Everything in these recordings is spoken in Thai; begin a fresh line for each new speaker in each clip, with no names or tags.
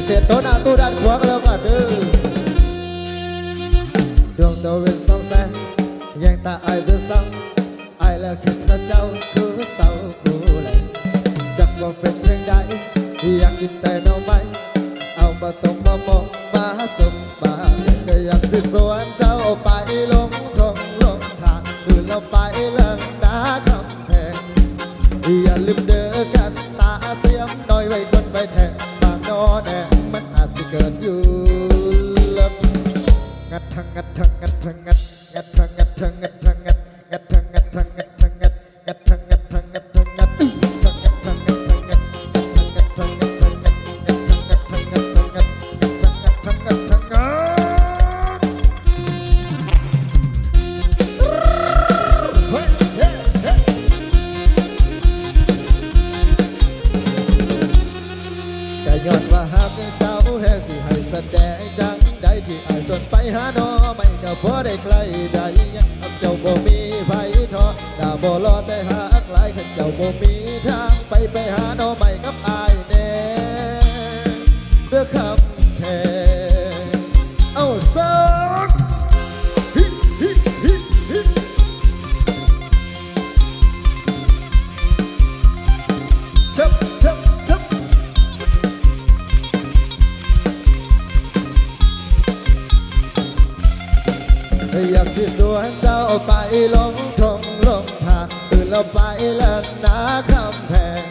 พิเศษโตน้าตู้ด้านขวาก็แล้วกันเด้อดวงดาวเป็นสองแสงแยงตาไอ้ายเดือสังไอ้ายแล้วคิดถ้าเจ้าคือเสากูเลยจักว่าเป็นยังไงอยากกินแต่น่อไม้เอามาต้มมาหมกมาสมมาก็อยากสิสวนเจ้าไปลงทงลงทางคือเราไปเล่นนาคำแพงอย่าลืมเด้อกันตาเสียมน้อยไว้ดนไว้แทงบา เกิดอยู่ลำงัดทังงัดทังงัดทังงัดงัดทังงัดทังงัดทังงัด แสดจังได้ที่อายส่วนไปหาน้อไม่ก็พอได้ใกล้ได้ยังกับเจ้าบ่มีไผทอดาบ่รอแต่หากหลายขันเจ้าบ่มีทางไปไปหาน้อไม่ อยากสิสวนเจ้าไปลงทงลงทางตื่นแล้วไปแล้วนาคำแพง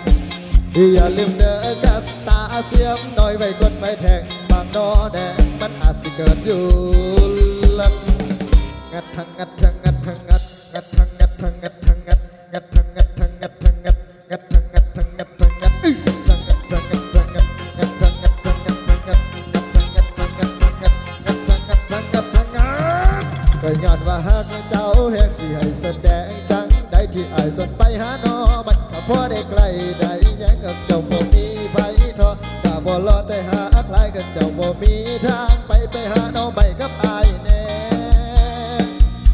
อย่าลืมเด้อกับตาเสียมน้อยไว้กดไว้แทงบางนอแดงมันอาจสิเกิดอยู่ลันงัดทังงัดทังงัดทังงัด ก็ย้อนว่าหากเจ้าแหกสิให้แสดงจังได้ที่อายสนไปหาน้อมันก็พอได้ใกล้ได้ยังกับเจ้าบ่มีไผทอก็บ่รอแต่หาอักหลายกับเจ้าบ่มีทางไปไปหาน้อไปกับอายแน่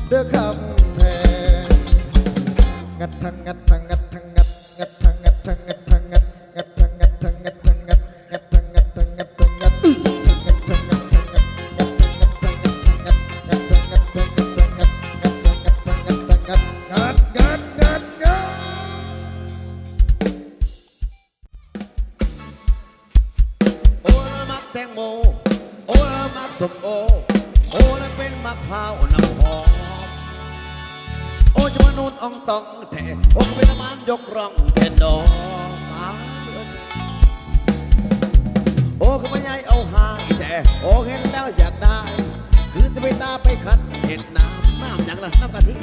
เด้อคำแพงงัดทังงัดทังงัดทังงัดงัด
โม โอ้ละมักสมโอ โอ้ละเป็นมะพร้าวน้ำหอม โอ้จะมานูนอ่องตองแท้โอ้เป็นน้ำมันยกร่องแทนดอกตาโอ้ก็ไม่ใหญ่เอาหาแต่โอ้เห็นแล้วอยากได้ คือจะไปตาไปขัดเห็ดน้ำน้ำอย่างละน้ำกะทิ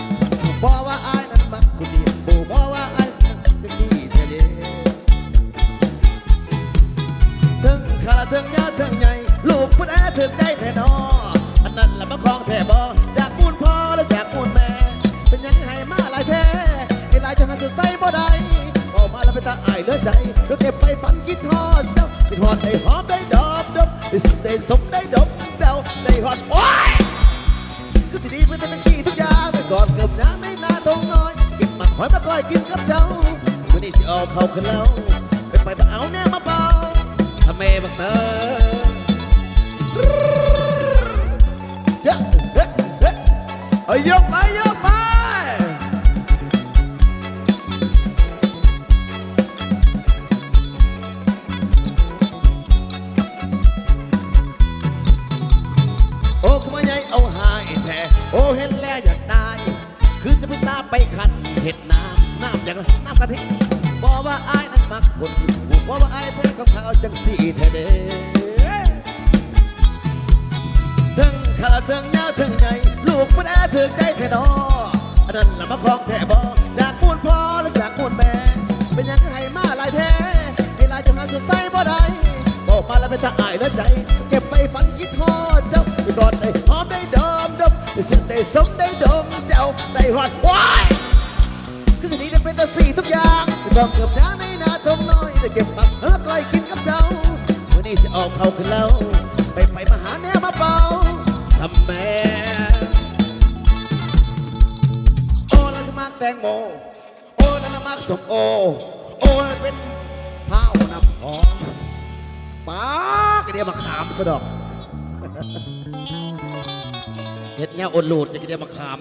บอกว่าอายนั้นมักคุณดีบอกว่า บอจากมูลพ่อและจากมูลแม่ เป็นยังให้มาหลายแท้ไอ้หลายจะหันจะใส่บ่ได้ออกมาแล้วเป็นตาอายเหลือใจแล้วเก็บไปฝันคิดทอดเจ้าได้หอดได้หอมได้ดอบดมได้สุดได้สมได้ดมเจ้าได้หอดโอ้ยคือสิดีเพื่อนแท็กซี่ทุกอย่างแต่ก่อนเกือบน้ำในนาทงน้อยเก็บหมักหอยมาก้อยกินกับเจ้าวันนี้สิเอาเข้าขึ้นแล้วไปไปมาเอาแน่มาเป่าทำไมบักเตอ เอายกไปยกไปโอ้คุณมาใหญ่เอาหายแท้โอ้เห็นแล้วอยากได้คือจะไปตาไปขันเห็ดน้ำน้ำอย่างน้ำกะทิบอกว่าอายนั้นมักคนบอกว่าอายเป็นกับเขาจังสี่แท้เด้ถึงขาถึงยาวถึง กมันแอถึงใจแท้นออันนั้นละมาคลองแท้บอจากมูลพ่อและจากมูลแม่ เป็นยังให้มาลายแท้ให้ลายจะหาจะใส่บ่ได้บอกมาแล้วเป็นตาอายและใจ เก็บไปฝันคิดทอดเจ้าไปกอดได้หอมได้ดมดมได้เสิ้นได้สมได้ดมเจ้าได้หอดว้ายคือสิ่งนี้ได้เป็นต่สี่ทุกอย่างไม่ต้องเกือบทางในนาทงน้อยแต่เก็บปักเออก้อยกินกับเจ้าวันนี้สิออกเขาขึ้นแล้วไปไปมาหาแนวมาเป่า โม โอ้แล้วจะมักสมโอ โอ้เป็นผ้าวน้ำหอมปากเดียวมาขามสะดอกเห็ดเงี้ยอดหลูดจะกระเดียวมาขาม